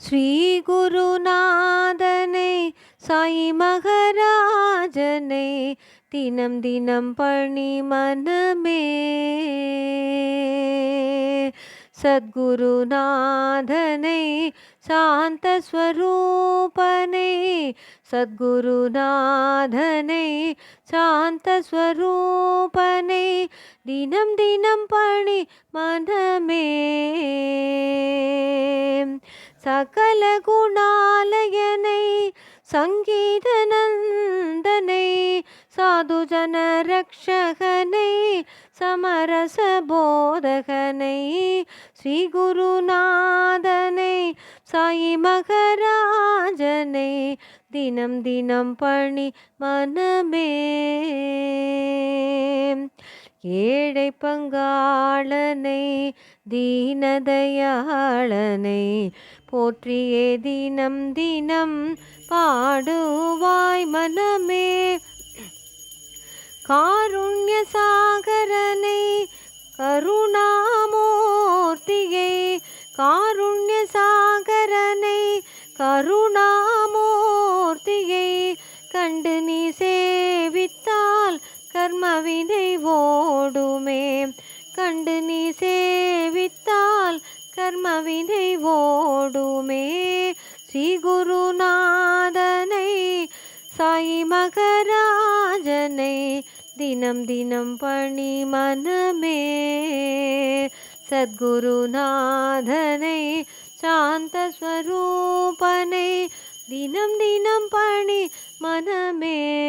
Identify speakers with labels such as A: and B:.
A: ஸ்ரீ குருநாதனை சாய் மகராஜனை தினம் தினம் பணி மனமே. சத்குருநாதனை சாந்த ஸ்வரூபனை சத்குருநாதனை சாந்த ஸ்வரூபனை தினம் தினம் பணி மனமே. சகல குணாலயனை சங்கீத நந்தனை சாதுஜன ரக்ஷகனை சமரச போதகனை ஸ்ரீ குருநாதனை சாயி மகராஜனை தினம் தினம் பணி மனமே. ஏழை பங்காளனை தீனதயாளனை போற்றியே தினம் தினம் பாடுவாய் மனமே. காருண்ய சாகரனை கருணாமூர்த்தியை. காருண்ய சாகரனை கருணாமூர்த்தியை. கண்டு நீ சேவித்தால் கர்மவினை ஓடுமே. கண்டு நீ சே கர்மவினை ஓடுமே ஸ்ரீ குருநாதனை சாய் மகராஜனை தினம் தினம் பணி மனமே சத்குருநாதனை சாந்த ஸ்வரூபனை தினம் தினம் பணி மனமே